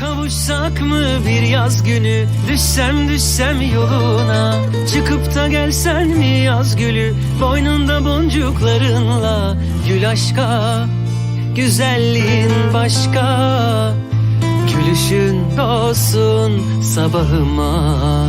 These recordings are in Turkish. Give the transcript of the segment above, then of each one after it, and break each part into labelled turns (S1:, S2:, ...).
S1: Kavuşsak mı bir yaz günü? Düşsem düşsem yoluna. Çıkıp da gelsen mi yaz gülü? Boynunda boncuklarınla Gül aşka. Güzelliğin başka. Gülüşün olsun sabahıma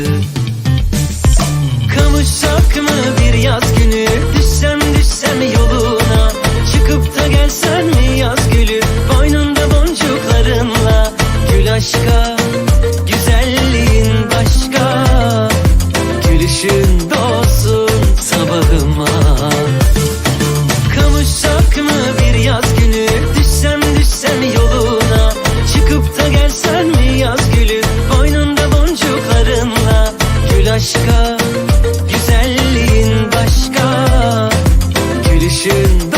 S1: Gül aşka Güzelliğin başka. Gülüşün dolsun sabahıma. Kavuşsak mı bir yaz günü? Düşsem düşsem yoluna. Çıkıp da gelsen mi yaz gülü? Boynunda boncuklarınla. Gül aşka Güzelliğin başka. Gülüşün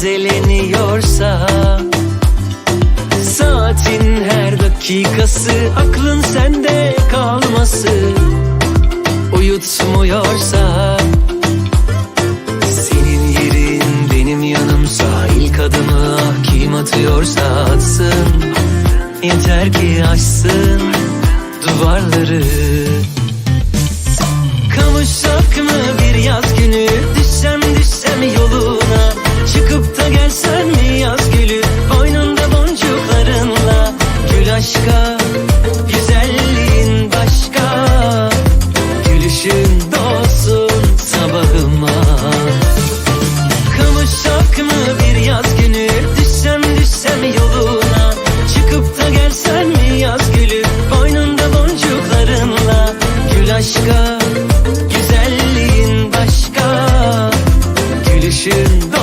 S1: tazeleniyorsa Saatin her dakikası aklın sende kalması Uyutmuyorsa Senin yerin benim yanımsa ilk adımı ah kim atıyorsa atsın Yeter ki aşsın duvarları. Kavuşsak mı bir yaz günü Gül aşka Güzelliğin başka. Gülüşün dolsun sabahıma. Kavuşsak mı bir yaz günü? Düşsem düşsem yoluna. Çıkıp da gelsen mi yaz gülü? Boynunda boncuklarınla. Gül aşka Güzelliğin başka. Gülüşün dolsun